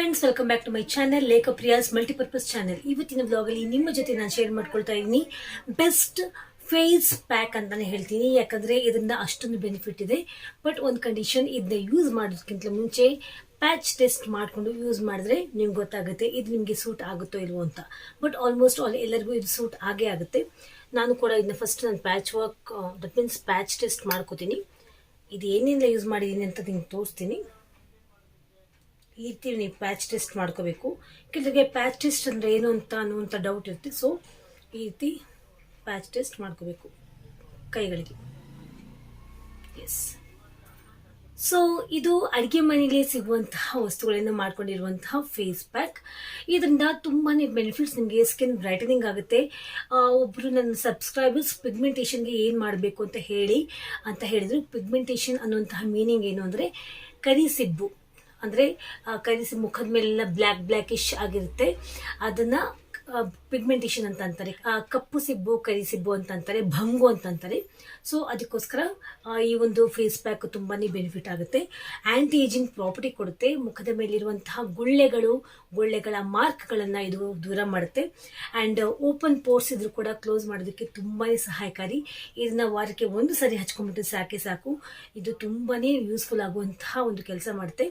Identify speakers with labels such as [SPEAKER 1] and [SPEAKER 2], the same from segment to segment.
[SPEAKER 1] Friends welcome back to my channel Lekha Priya's multipurpose channel ಇವತ್ತಿನ ಬ್ಲಾಗಲ್ಲಿ ನಿಮ್ಮ ಜೊತೆ ನಾನು ಶೇರ್ ಮಾಡ್ಕೊಳ್ತಾ ಇದ್ದೀನಿ. ಬೆಸ್ಟ್ ಫೇಸ್ ಪ್ಯಾಕ್ ಅಂತಾನೆ ಹೇಳ್ತೀನಿ. ಯಾಕಂದ್ರೆ ಇದರಿಂದ ಅಷ್ಟೊಂದು ಬೆನಿಫಿಟ್ ಇದೆ. ಬಟ್ ಒಂದು ಕಂಡೀಷನ್ ಇದನ್ನ ಯೂಸ್ ಮಾಡೋದಕ್ಕಿಂತ ಮುಂಚೆ ಪ್ಯಾಚ್ ಟೆಸ್ಟ್ ಮಾಡಿಕೊಂಡು ಯೂಸ್ ಮಾಡಿದ್ರೆ ನಿಮ್ಗೆ ಗೊತ್ತಾಗುತ್ತೆ ಇದು ನಿಮಗೆ ಸೂಟ್ ಆಗುತ್ತೋ ಇಲ್ವೋ ಅಂತ. ಬಟ್ ಆಲ್ಮೋಸ್ಟ್ ಆಲ್ ಎಲ್ಲರಿಗೂ ಇದು ಸೂಟ್ ಆಗೇ ಆಗುತ್ತೆ. ನಾನು ಕೂಡ ಇದನ್ನ ಫಸ್ಟ್ ನಾನು patch work that means patch test ಮಾಡ್ಕೋತೀನಿ. ಇದು ಏನೆಲ್ಲ ಯೂಸ್ ಮಾಡಿದ್ದೀನಿ ಅಂತ ನಿಮ್ಗೆ ತೋರಿಸ್ತೀನಿ. ಈ ರೀತಿ ನೀವು ಪ್ಯಾಚ್ ಟೆಸ್ಟ್ ಮಾಡ್ಕೋಬೇಕು. ಕೆಲವರಿಗೆ ಪ್ಯಾಚ್ ಟೆಸ್ಟ್ ಅಂದರೆ ಏನು ಅಂತ ಅನ್ನುವಂಥ ಡೌಟ್ ಇರುತ್ತೆ. ಸೊ ಈ ರೀತಿ ಪ್ಯಾಚ್ ಟೆಸ್ಟ್ ಮಾಡ್ಕೋಬೇಕು ಕೈಗಳಿಗೆ. ಎಸ್ ಸೊ ಇದು ಅಡುಗೆ ಮನೆಯಲ್ಲಿ ಸಿಗುವಂತಹ ವಸ್ತುಗಳನ್ನು ಮಾಡ್ಕೊಂಡಿರುವಂತಹ ಫೇಸ್ ಪ್ಯಾಕ್ ಇದರಿಂದ ತುಂಬಾ ಬೆನಿಫಿಟ್ಸ್ ನಿಮಗೆ ಸ್ಕಿನ್ ಬ್ರೈಟನಿಂಗ್ ಆಗುತ್ತೆ. ಒಬ್ಬರು ನನ್ನ ಸಬ್ಸ್ಕ್ರೈಬರ್ಸ್ ಪಿಗ್ಮೆಂಟೇಷನ್ಗೆ ಏನು ಮಾಡಬೇಕು ಅಂತ ಹೇಳಿ, ಅಂತ ಹೇಳಿದ್ರು. ಪಿಗ್ಮೆಂಟೇಷನ್ ಅನ್ನುವಂತಹ ಮೀನಿಂಗ್ ಏನು ಅಂದರೆ ಕರಿಸಿಬ್ಬು ಅಂದರೆ ಕೈಸಿ ಮುಖದ ಮೇಲೆಲ್ಲ ಬ್ಲ್ಯಾಕ್ ಬ್ಲ್ಯಾಕಿಶ್ ಆಗಿರುತ್ತೆ. ಅದನ್ನು ಪಿಗ್ಮೆಂಟೇಷನ್ ಅಂತ ಅಂತಾರೆ ಕಪ್ಪು ಸಿಬ್ಬು ಕರಿ ಸಿಬ್ಬು ಅಂತ ಅಂತಾರೆ ಭಂಗು ಅಂತ ಅಂತಾರೆ ಸೊ ಅದಕ್ಕೋಸ್ಕರ ಈ ಒಂದು ಫೇಸ್ ಪ್ಯಾಕ್ ತುಂಬಾ ಬೆನಿಫಿಟ್ ಆಗುತ್ತೆ. ಆ್ಯಂಟಿ ಏಜಿಂಗ್ ಪ್ರಾಪರ್ಟಿ ಕೊಡುತ್ತೆ. ಮುಖದ ಮೇಲಿರುವಂತಹ ಗುಳ್ಳೆಗಳು, ಗುಳ್ಳೆಗಳ ಮಾರ್ಕ್ಗಳನ್ನು ಇದು ದೂರ ಮಾಡುತ್ತೆ. ಆ್ಯಂಡ್ ಓಪನ್ ಪೋರ್ಸ್ ಇದ್ರೂ ಕೂಡ ಕ್ಲೋಸ್ ಮಾಡೋದಕ್ಕೆ ತುಂಬಾ ಸಹಾಯಕಾರಿ. ಇದನ್ನ ವಾರಕ್ಕೆ ಒಂದು ಸಾರಿ ಹಚ್ಕೊಂಡ್ಬಿಟ್ಟು ಸಾಕೆ ಸಾಕು. ಇದು ತುಂಬಾ ಯೂಸ್ಫುಲ್ ಆಗುವಂತಹ ಒಂದು ಕೆಲಸ ಮಾಡುತ್ತೆ.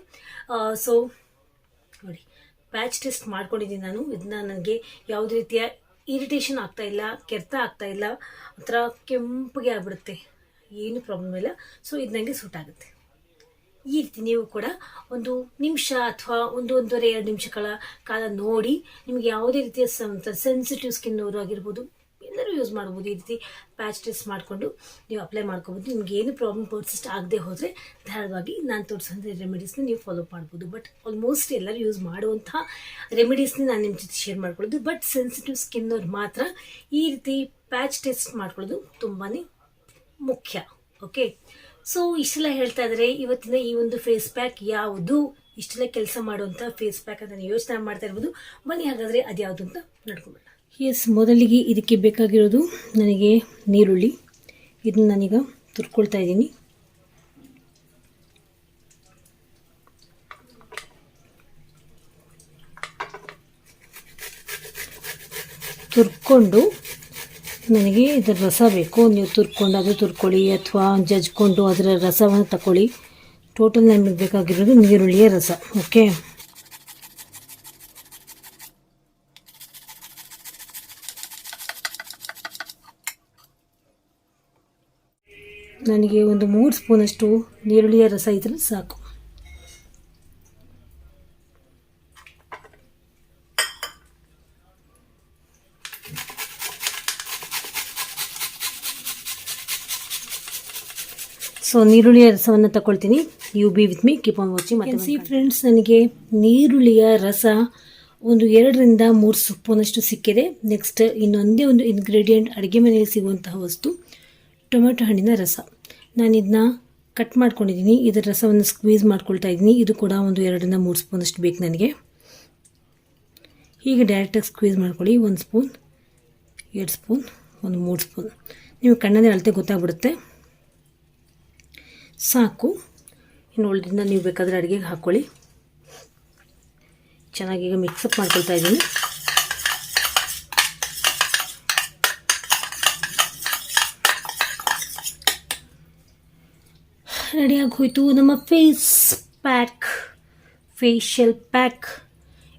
[SPEAKER 1] ಸೊ ನೋಡಿ. ಪ್ಯಾಚ್ ಟೆಸ್ಟ್ ಮಾಡ್ಕೊಂಡಿದ್ದೀನಿ ನಾನು. ಇದನ್ನ ನನಗೆ ಯಾವುದೇ ರೀತಿಯ ಇರಿಟೇಷನ್ ಆಗ್ತಾ ಇಲ್ಲ, ಕೆರೆತ ಆಗ್ತಾ ಇಲ್ಲ, ಒಂಥರ ಕೆಂಪಗೆ ಆಗ್ಬಿಡುತ್ತೆ. ಏನು ಪ್ರಾಬ್ಲಮ್ ಇಲ್ಲ. ಸೊ ಇದು ನನಗೆ ಸೂಟ್ ಆಗುತ್ತೆ. ಈ ರೀತಿ ನೀವು ಕೂಡ ಒಂದು ನಿಮಿಷ ಅಥವಾ ಒಂದು ಒಂದೂವರೆ, ಎರಡು ನಿಮಿಷಗಳ ಕಾಲ ನೋಡಿ, ನಿಮಗೆ ಯಾವುದೇ ರೀತಿಯ ಸೆನ್ಸಿಟಿವ್ ಸ್ಕಿನ್ ಅವರು ಆಗಿರ್ಬೋದು ಎಲ್ಲರೂ ಯೂಸ್ ಮಾಡ್ಬೋದು. ಈ ರೀತಿ ಪ್ಯಾಚ್ ಟೆಸ್ಟ್ ಮಾಡಿಕೊಂಡು ನೀವು ಅಪ್ಲೈ ಮಾಡ್ಕೋಬೋದು. ನಿಮ್ಗೆ ಏನು ಪ್ರಾಬ್ಲಮ್ ಪರ್ಸಿಸ್ಟ್ ಆಗದೆ ಹೋದರೆ ಧಾರವಾಗಿ ನಾನು ತೋರಿಸೋಂಥ ರೆಮಿಡೀಸ್ನ ನೀವು ಫಾಲೋ ಮಾಡ್ಬೋದು. ಬಟ್ ಆಲ್ಮೋಸ್ಟ್ ಎಲ್ಲರೂ ಯೂಸ್ ಮಾಡುವಂಥ ರೆಮಿಡೀಸ್ನ ನಾನು ನಿಮ್ಮ ಜೊತೆ ಶೇರ್ ಮಾಡ್ಕೊಳ್ಳೋದು. ಬಟ್ ಸೆನ್ಸಿಟಿವ್ ಸ್ಕಿನ್ ಅವ್ರು ಮಾತ್ರ ಈ ರೀತಿ ಪ್ಯಾಚ್ ಟೆಸ್ಟ್ ಮಾಡ್ಕೊಳ್ಳೋದು ತುಂಬಾ ಮುಖ್ಯ. ಓಕೆ ಸೊ ಇಷ್ಟೆಲ್ಲ ಹೇಳ್ತಾ ಇದ್ದಾರೆ ಇವತ್ತಿನ ಈ ಒಂದು ಫೇಸ್ ಪ್ಯಾಕ್ ಯಾವುದು? ಇಷ್ಟೆಲ್ಲ ಕೆಲಸ ಮಾಡುವಂಥ ಫೇಸ್ ಪ್ಯಾಕ್ ಅಂತ ನೀವು ಯೋಚನೆ ಮಾಡ್ತಾ ಇರ್ಬೋದು. ಬನ್ನಿ ಹಾಗಾದರೆ ಅದ್ಯಾವುದು ಅಂತ ನಡ್ಕೊಂಬೇಡ ಎಸ್ ಮೊದಲಿಗೆ ಇದಕ್ಕೆ ಬೇಕಾಗಿರೋದು ನನಗೆ ನೀರುಳ್ಳಿ. ಇದನ್ನ ನಾನೀಗ ತುರ್ಕೊಳ್ತಾ ಇದ್ದೀನಿ. ತುರ್ಕೊಂಡು ನನಗೆ ಇದರ ರಸ ಬೇಕು. ನೀವು ತುರ್ಕೊಂಡು ಅದು ತುರ್ಕೊಳ್ಳಿ ಅಥವಾ ಜಜ್ಕೊಂಡು ಅದರ ರಸವನ್ನು ತಗೊಳ್ಳಿ ಟೋಟಲ್ ನಮಗೆ ಬೇಕಾಗಿರೋದು ನೀರುಳ್ಳಿಯ ರಸ ಓಕೆ ನನಗೆ ಒಂದು ಮೂರು ಸ್ಪೂನಷ್ಟು ಈರುಳ್ಳಿಯ ರಸ ಇದ್ರೆ ಸಾಕು. ಸೊ ನೀರುಳ್ಳಿಯ ರಸವನ್ನು ತಗೊಳ್ತೀನಿ you be with me keep on watching ಮತ್ತೆ ಸಿ ಫ್ರೆಂಡ್ಸ್ ನನಗೆ ನೀರುಳ್ಳಿಯ ರಸ ಒಂದು ಎರಡರಿಂದ ಮೂರು ಸ್ಪೂನಷ್ಟು ಸಿಕ್ಕಿದೆ. ನೆಕ್ಸ್ಟ್ ಇನ್ನೊಂದೇ ಒಂದು ಇನ್ಗ್ರೀಡಿಯೆಂಟ್ ಅಡುಗೆ ಮನೆಯಲ್ಲಿ ಸಿಗುವಂತಹ ವಸ್ತು ಟೊಮೆಟೊ ಹಣ್ಣಿನ ರಸ. ನಾನು ಇದನ್ನ ಕಟ್ ಮಾಡ್ಕೊಂಡಿದ್ದೀನಿ ಇದರ ರಸವನ್ನು ಸ್ಕ್ವೀಸ್ ಮಾಡ್ಕೊಳ್ತಾ ಇದ್ದೀನಿ. ಇದು ಕೂಡ ಒಂದು ಎರಡರಿಂದ ಮೂರು ಸ್ಪೂನಷ್ಟು ಬೇಕು ನನಗೆ. ಹೀಗೆ ಡೈರೆಕ್ಟಾಗಿ ಸ್ಕ್ವೀಸ್ ಮಾಡ್ಕೊಳ್ಳಿ. ಒಂದು ಸ್ಪೂನ್, ಎರಡು ಸ್ಪೂನ್, ಒಂದು ಮೂರು ಸ್ಪೂನ್. ನೀವು ಕಣ್ಣಲ್ಲಿ ಅಳತೆ ಗೊತ್ತಾಗ್ಬಿಡುತ್ತೆ. ಸಾಕು. ಇನ್ನು ಉಳಿದಿಂದ ನೀವು ಬೇಕಾದರೆ ಅಡುಗೆಗೆ ಹಾಕ್ಕೊಳ್ಳಿ ಚೆನ್ನಾಗಿ ಈಗ ಮಿಕ್ಸಪ್ ಮಾಡ್ಕೊಳ್ತಾ ಇದ್ದೀನಿ. ರೆಡಿಯಾಗಿ ಹೋಯಿತು ನಮ್ಮ ಫೇಸ್ ಪ್ಯಾಕ್ ಫೇಶಿಯಲ್ ಪ್ಯಾಕ್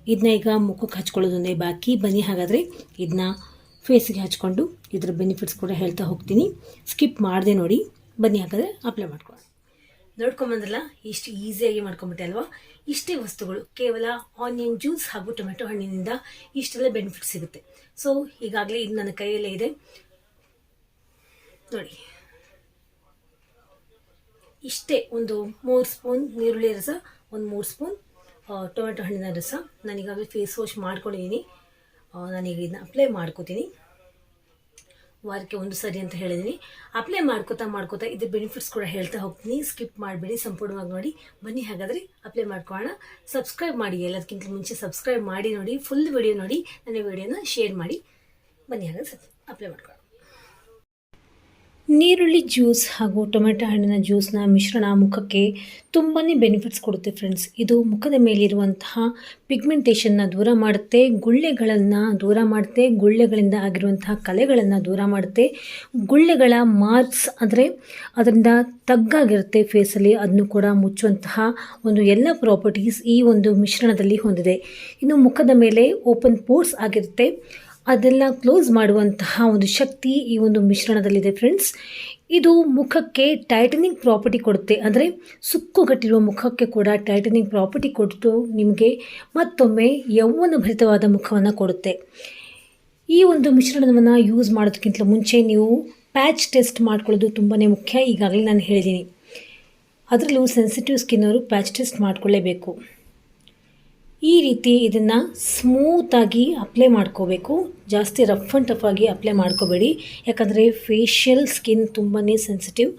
[SPEAKER 1] ಇದನ್ನ ಈಗ ಮುಖಕ್ಕೆ ಹಚ್ಕೊಳ್ಳೋದೊಂದೇ ಬಾಕಿ. ಬನ್ನಿ ಹಾಗಾದರೆ ಇದನ್ನ ಫೇಸಿಗೆ ಹಚ್ಕೊಂಡು ಇದರ ಬೆನಿಫಿಟ್ಸ್ ಕೂಡ ಹೇಳ್ತಾ ಹೋಗ್ತೀನಿ. ಸ್ಕಿಪ್ ಮಾಡಿದೆ ನೋಡಿ. ಬನ್ನಿ ಹಾಗಾದರೆ ಅಪ್ಲೈ ಮಾಡ್ಕೊಳ್ಳೋಣ. ನೋಡ್ಕೊಂಬಂದ್ರಲ್ಲ, ಇಷ್ಟು ಈಸಿಯಾಗಿ ಮಾಡ್ಕೊಂಬಿಟ್ಟೆ ಅಲ್ವಾ? ಇಷ್ಟೇ ವಸ್ತುಗಳು, ಕೇವಲ ಆನಿಯನ್ ಜ್ಯೂಸ್ ಹಾಗೂ ಟೊಮೆಟೊ ಹಣ್ಣಿನಿಂದ ಇಷ್ಟೆಲ್ಲ ಬೆನಿಫಿಟ್ ಸಿಗುತ್ತೆ. ಸೊ ಈಗಾಗಲೇ ಇದು ನನ್ನ ಕೈಯಲ್ಲೇ ಇದೆ. ನೋಡಿ. ಇಷ್ಟೇ ಒಂದು ಮೂರು ಸ್ಪೂನ್ ನೀರುಳ್ಳಿ ರಸ, ಒಂದು ಮೂರು ಸ್ಪೂನ್ ಟೊಮೆಟೊ ಹಣ್ಣಿನ ರಸ. ನಾನೀಗಾಗಲೇ ಫೇಸ್ ವಾಶ್ ಮಾಡ್ಕೊಂಡಿದ್ದೀನಿ ನಾನೀಗ ಇದನ್ನ ಅಪ್ಲೈ ಮಾಡ್ಕೋತೀನಿ. ವಾರಕ್ಕೆ ಒಂದು ಸರಿ ಅಂತ ಹೇಳಿದ್ದೀನಿ ಅಪ್ಲೈ ಮಾಡ್ಕೋತಾ ಮಾಡ್ಕೋತಾ ಇದ್ರ ಬೆನಿಫಿಟ್ಸ್ ಕೂಡ ಹೇಳ್ತಾ ಹೋಗ್ತೀನಿ. ಸ್ಕಿಪ್ ಮಾಡಬೇಡಿ, ಸಂಪೂರ್ಣವಾಗಿ ನೋಡಿ. ಬನ್ನಿ, ಹಾಗಾದರೆ ಅಪ್ಲೈ ಮಾಡ್ಕೊಳ್ಳೋಣ. ಸಬ್ಸ್ಕ್ರೈಬ್ ಮಾಡಿ, ಎಲ್ಲದಕ್ಕಿಂತ ಮುಂಚೆ ಸಬ್ಸ್ಕ್ರೈಬ್ ಮಾಡಿ ನೋಡಿ. ಫುಲ್ ವಿಡಿಯೋ ನೋಡಿ. ನನ್ನ ವಿಡಿಯೋನ ಶೇರ್ ಮಾಡಿ. ಬನ್ನಿ, ಹಾಗಾದ್ರೆ ಅಪ್ಲೈ ಮಾಡ್ಕೊಳ್ಳೋಣ. ನೀರುಳ್ಳಿ ಜ್ಯೂಸ್ ಹಾಗೂ ಟೊಮೆಟೊ ಹಣ್ಣಿನ ಜ್ಯೂಸ್ನ ಮಿಶ್ರಣ ಮುಖಕ್ಕೆ ತುಂಬಾ ಬೆನಿಫಿಟ್ಸ್ ಕೊಡುತ್ತೆ ಫ್ರೆಂಡ್ಸ್ ಇದು ಮುಖದ ಮೇಲಿರುವಂತಹ ಪಿಗ್ಮೆಂಟೇಷನ್ನ ದೂರ ಮಾಡುತ್ತೆ, ಗುಳ್ಳೆಗಳನ್ನು ದೂರ ಮಾಡುತ್ತೆ, ಗುಳ್ಳೆಗಳಿಂದ ಆಗಿರುವಂತಹ ಕಲೆಗಳನ್ನು ದೂರ ಮಾಡುತ್ತೆ. ಗುಳ್ಳೆಗಳ ಮಾರ್ಕ್ಸ್ ಅಂದರೆ ಅದರಿಂದ ತಗ್ಗಾಗಿರುತ್ತೆ ಫೇಸಲ್ಲಿ ಅದನ್ನು ಕೂಡ ಮುಚ್ಚುವಂತಹ ಒಂದು ಎಲ್ಲ ಪ್ರಾಪರ್ಟೀಸ್ ಈ ಒಂದು ಮಿಶ್ರಣದಲ್ಲಿ ಹೊಂದಿದೆ. ಇನ್ನು ಮುಖದ ಮೇಲೆ ಓಪನ್ ಪೋರ್ಸ್ ಆಗಿರುತ್ತೆ. ಅದೆಲ್ಲ ಕ್ಲೋಸ್ ಮಾಡುವಂತಹ ಒಂದು ಶಕ್ತಿ ಈ ಒಂದು ಮಿಶ್ರಣದಲ್ಲಿದೆ ಫ್ರೆಂಡ್ಸ್ ಇದು ಮುಖಕ್ಕೆ ಟೈಟನಿಂಗ್ ಪ್ರಾಪರ್ಟಿ ಕೊಡುತ್ತೆ. ಅಂದರೆ ಸುಕ್ಕುಗಟ್ಟಿರುವ ಮುಖಕ್ಕೆ ಕೂಡ ಟೈಟನಿಂಗ್ ಪ್ರಾಪರ್ಟಿ ಕೊಟ್ಟು ನಿಮಗೆ ಮತ್ತೊಮ್ಮೆ ಯೌವನ ಭರಿತವಾದ ಮುಖವನ್ನು ಕೊಡುತ್ತೆ. ಈ ಒಂದು ಮಿಶ್ರಣವನ್ನು ಯೂಸ್ ಮಾಡೋದಕ್ಕಿಂತ ಮುಂಚೆ ನೀವು ಪ್ಯಾಚ್ ಟೆಸ್ಟ್ ಮಾಡ್ಕೊಳ್ಳೋದು ತುಂಬಾ ಮುಖ್ಯ. ಈಗಾಗಲೇ ನಾನು ಹೇಳಿದ್ದೀನಿ ಅದರಲ್ಲೂ ಸೆನ್ಸಿಟಿವ್ ಸ್ಕಿನ್ನವರು ಪ್ಯಾಚ್ ಟೆಸ್ಟ್ ಮಾಡಿಕೊಳ್ಳೇಬೇಕು. ಈ ರೀತಿ ಇದನ್ನು ಸ್ಮೂತಾಗಿ ಅಪ್ಲೈ ಮಾಡ್ಕೋಬೇಕು. ಜಾಸ್ತಿ ರಫ್ ಆ್ಯಂಡ್ ಟಫ್ ಆಗಿ ಅಪ್ಲೈ ಮಾಡ್ಕೋಬೇಡಿ. ಯಾಕಂದರೆ ಫೇಶಿಯಲ್ ಸ್ಕಿನ್ ತುಂಬಾ ಸೆನ್ಸಿಟಿವ್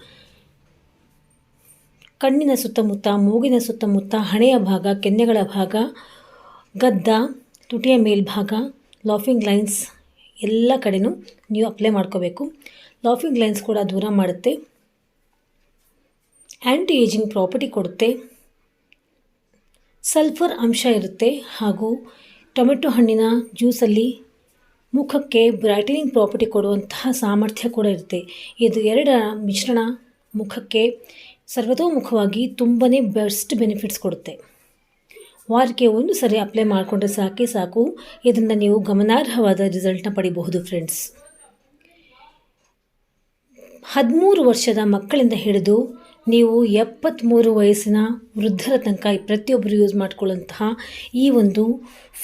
[SPEAKER 1] ಕಣ್ಣಿನ ಸುತ್ತಮುತ್ತ, ಮೂಗಿನ ಸುತ್ತಮುತ್ತ, ಹಣೆಯ ಭಾಗ, ಕೆನ್ನೆಗಳ ಭಾಗ, ಗದ್ದ, ತುಟಿಯ ಮೇಲ್ಭಾಗ ಲಾಫಿಂಗ್ ಲೈನ್ಸ್ ಎಲ್ಲ ಕಡೆಯೂ ನೀವು ಅಪ್ಲೈ ಮಾಡ್ಕೋಬೇಕು. ಲಾಫಿಂಗ್ ಲೈನ್ಸ್ ಕೂಡ ದೂರ ಮಾಡುತ್ತೆ. ಆ್ಯಂಟಿ ಏಜಿಂಗ್ ಪ್ರಾಪರ್ಟಿ ಕೊಡುತ್ತೆ. ಸಲ್ಫರ್ ಅಂಶ ಇರುತ್ತೆ ಹಾಗೂ ಟೊಮೆಟೊ ಹಣ್ಣಿನ ಜ್ಯೂಸಲ್ಲಿ ಮುಖಕ್ಕೆ ಬ್ರೈಟನಿಂಗ್ ಪ್ರಾಪರ್ಟಿ ಕೊಡುವಂತಹ ಸಾಮರ್ಥ್ಯ ಕೂಡ ಇರುತ್ತೆ. ಇದು ಎರಡರ ಮಿಶ್ರಣ ಮುಖಕ್ಕೆ ಸರ್ವತೋಮುಖವಾಗಿ ತುಂಬಾ ಬೆಸ್ಟ್ ಬೆನಿಫಿಟ್ಸ್ ಕೊಡುತ್ತೆ. ವಾರಕ್ಕೆ ಒಂದು ಸರಿ ಅಪ್ಲೈ ಮಾಡಿಕೊಂಡ್ರೆ ಸಾಕೇ ಸಾಕು. ಇದರಿಂದ ನೀವು ಗಮನಾರ್ಹವಾದ ರಿಸಲ್ಟ್ನ ಪಡಿಬಹುದು ಫ್ರೆಂಡ್ಸ್. ಹದಿಮೂರು ವರ್ಷದ ಮಕ್ಕಳಿಂದ ಹಿಡಿದು ನೀವು ಎಪ್ಪತ್ತ್ಮೂರು ವಯಸ್ಸಿನ ವೃದ್ಧರ ತನಕ ಪ್ರತಿಯೊಬ್ಬರು ಯೂಸ್ ಮಾಡ್ಕೊಳ್ಳುವಂತಹ ಈ ಒಂದು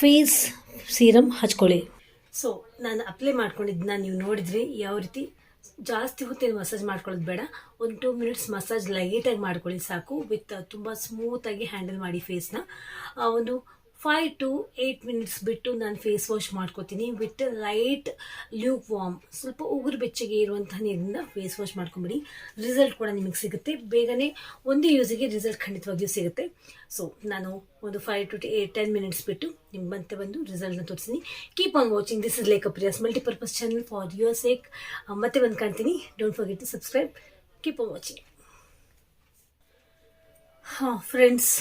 [SPEAKER 1] ಫೇಸ್ ಸೀರಮ್ ಹಚ್ಕೊಳ್ಳಿ. ಸೊ ನಾನು ಅಪ್ಲೈ ಮಾಡ್ಕೊಂಡಿದ್ದನ್ನ ನೀವು ನೋಡಿದ್ರಿ, ಯಾವ ರೀತಿ ಜಾಸ್ತಿ ಹೊತ್ತೇನು ಮಸಾಜ್ ಮಾಡ್ಕೊಳ್ಳೋದು ಬೇಡ. ಒಂದು ಟೂ ಮಿನಿಟ್ಸ್ ಮಸಾಜ್ ಲೈಟಾಗಿ ಮಾಡ್ಕೊಳ್ಳಿ ಸಾಕು ವಿತ್ ತುಂಬ ಸ್ಮೂತಾಗಿ ಹ್ಯಾಂಡಲ್ ಮಾಡಿ ಫೇಸ್ನ ಒಂದು ಫೈವ್ ಟು ಏಯ್ಟ್ ಮಿನಿಟ್ಸ್ ಬಿಟ್ಟು ನಾನು ಫೇಸ್ ವಾಶ್ ಮಾಡ್ಕೋತೀನಿ ವಿತ್ ಲೈಟ್ ಲ್ಯೂಕ್ ವಾಮ್ ಸ್ವಲ್ಪ ಉಗುರು ಬೆಚ್ಚಗೆ ಇರುವಂಥ ನೀರಿಂದ ಫೇಸ್ ವಾಶ್ ಮಾಡ್ಕೊಂಬಿಡಿ. ರಿಸಲ್ಟ್ ಕೂಡ ನಿಮಗೆ ಸಿಗುತ್ತೆ. ಬೇಗನೆ ಒಂದೇ ಯೂಸಿಗೆ ರಿಸಲ್ಟ್ ಖಂಡಿತವಾಗಿಯೂ ಸಿಗುತ್ತೆ. ಸೊ ನಾನು ಒಂದು five to eight ten minutes ಬಿಟ್ಟು ನಿಮ್ಗೆ ಮತ್ತೆ ಬಂದು ರಿಸಲ್ಟ್ನ ತೋರಿಸ್ತೀನಿ. Keep on watching this is Lekha Priya's multipurpose channel for your sake ಮತ್ತೆ ಬಂದು ಕಾಣ್ತೀನಿ. Don't forget to subscribe keep on watching ಹಾಂ ಫ್ರೆಂಡ್ಸ್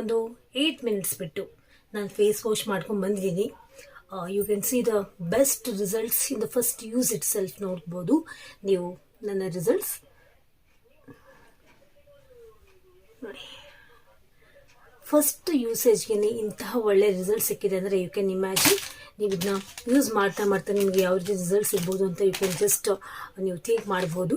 [SPEAKER 1] ಒಂದು ಏಯ್ಟ್ ಮಿನಿಟ್ಸ್ ಬಿಟ್ಟು ನಾನು ಫೇಸ್ ವಾಶ್ ಮಾಡ್ಕೊಂಡು ಬಂದಿದ್ದೀನಿ. You can see the best results in the first use itself ನೋಡ್ಬೋದು. ನೀವು ನನ್ನ ರಿಸಲ್ಟ್ಸ್ ನೋಡಿ. ಫಸ್ಟ್ ಯೂಸೇಜ್ಗೆ ಇಂತಹ ಒಳ್ಳೆ ರಿಸಲ್ಟ್ ಸಿಕ್ಕಿದೆ ಅಂದರೆ ಯು ಕ್ಯಾನ್ ಇಮ್ಯಾಜಿನ್ ನೀವು ಇದನ್ನ ಯೂಸ್ ಮಾಡ್ತಾ ಮಾಡ್ತಾ ನಿಮಗೆ ಯಾವ ರೀತಿ ರಿಸಲ್ಟ್ ಸಿಗ್ಬೋದು ಅಂತ ಯು ಕ್ಯಾನ್ ಜಸ್ಟ್ ನೀವು ಥಿಂಕ್ ಮಾಡ್ಬೋದು.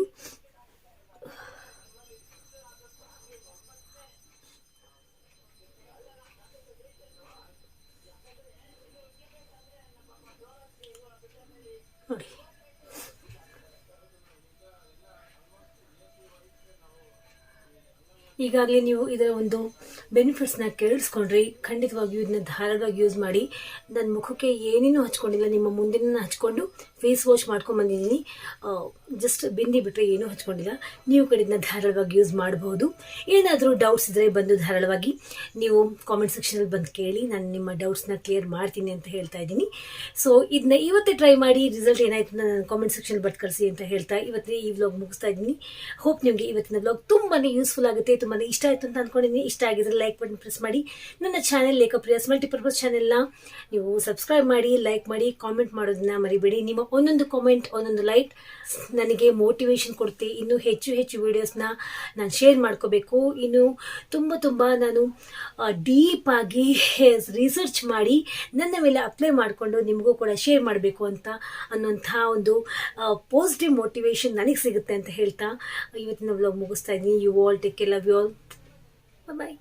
[SPEAKER 1] ಈಗಾಗಲೇ ನೀವು ಇದರ ಒಂದು ಬೆನಿಫಿಟ್ಸ್ನ ಕೇಳಿಸ್ಕೊಂಡ್ರಿ. ಖಂಡಿತವಾಗಿಯೂ ಇದನ್ನ ಧಾರಾಳವಾಗಿ ಯೂಸ್ ಮಾಡಿ. ನನ್ನ ಮುಖಕ್ಕೆ ಏನೇನೂ ಹಚ್ಕೊಂಡಿಲ್ಲ, ನಿಮ್ಮ ಮುಂದಿನ ಹಚ್ಕೊಂಡು ಫೇಸ್ ವಾಶ್ ಮಾಡ್ಕೊಂಡು ಬಂದಿದ್ದೀನಿ. ಜಸ್ಟ್ ಬಿಂದಿ ಬಿಟ್ಟರೆ ಏನೂ ಹಚ್ಕೊಂಡಿಲ್ಲ. ನೀವು ಕಡೆ ಇದನ್ನ ಧಾರಾಳವಾಗಿ ಯೂಸ್ ಮಾಡಬಹುದು ಏನಾದರೂ ಡೌಟ್ಸ್ ಇದ್ದರೆ ಬಂದು ಧಾರಾಳವಾಗಿ ನೀವು ಕಾಮೆಂಟ್ ಸೆಕ್ಷನಲ್ಲಿ ಬಂದು ಕೇಳಿ, ನಾನು ನಿಮ್ಮ ಡೌಟ್ಸ್ನ ಕ್ಲಿಯರ್ ಮಾಡ್ತೀನಿ ಅಂತ ಹೇಳ್ತಾ ಇದ್ದೀನಿ. ಸೊ ಇದನ್ನ ಇವತ್ತೇ ಟ್ರೈ ಮಾಡಿ ರಿಸಲ್ಟ್ ಏನಾಯ್ತು ನಾನು ಕಾಮೆಂಟ್ ಸೆಕ್ಷನ್ ಬರ್ದು ಕಳಿಸಿ ಅಂತ ಹೇಳ್ತಾ ಇವತ್ತೇ ಈ ವ್ಲಾಗ್ ಮುಗಿಸ್ತಾ ಇದ್ದೀನಿ. ಹೋಪ್ ನಿಮಗೆ ಇವತ್ತಿನ ವ್ಲಾಗ್ ತುಂಬಾ ಯೂಸ್ಫುಲ್ ಆಗುತ್ತೆ ತುಂಬಾ ಇಷ್ಟ ಆಯಿತು ಅಂತ ಅಂದ್ಕೊಂಡಿದ್ದೀನಿ ಇಷ್ಟ ಆಗಿದ್ರೆ ಲೈಕ್ ಬಟನ್ ಪ್ರೆಸ್ ಮಾಡಿ. ನನ್ನ ಚಾನೆಲ್ ಲೇಖಪ್ರಿಯಾಸ್ ಮಲ್ಟಿಪರ್ಪಸ್ ಚಾನೆಲ್ನ ನೀವು ಸಬ್ಸ್ಕ್ರೈಬ್ ಮಾಡಿ ಲೈಕ್ ಮಾಡಿ ಕಾಮೆಂಟ್ ಮಾಡೋದನ್ನ ಮರಿಬೇಡಿ. ನಿಮ್ಮ ಒಂದೊಂದು ಕಾಮೆಂಟ್ ಒಂದೊಂದು ಲೈಕ್ ನನಗೆ ಮೋಟಿವೇಶನ್ ಕೊಡುತ್ತೆ. ಇನ್ನೂ ಹೆಚ್ಚು ಹೆಚ್ಚು ವೀಡಿಯೋಸ್ನ ನಾನು ಶೇರ್ ಮಾಡ್ಕೋಬೇಕು. ಇನ್ನು ತುಂಬ ತುಂಬ ನಾನು ಡೀಪ್ ಆಗಿ ರಿಸರ್ಚ್ ಮಾಡಿ ನನ್ನ ಮೇಲೆ ಅಪ್ಲೈ ಮಾಡಿಕೊಂಡು ನಿಮಗೂ ಕೂಡ ಶೇರ್ ಮಾಡಬೇಕು ಅಂತ ಅನ್ನೋಂಥ ಒಂದು ಪಾಸಿಟಿವ್ ಮೋಟಿವೇಶನ್ ನನಗೆ ಸಿಗುತ್ತೆ ಅಂತ ಹೇಳ್ತಾ ಇವತ್ತಿನ ವ್ಲಾಗ್ ಮುಗಿಸ್ತಾ ಇದ್ದೀನಿ. You all take love you all bye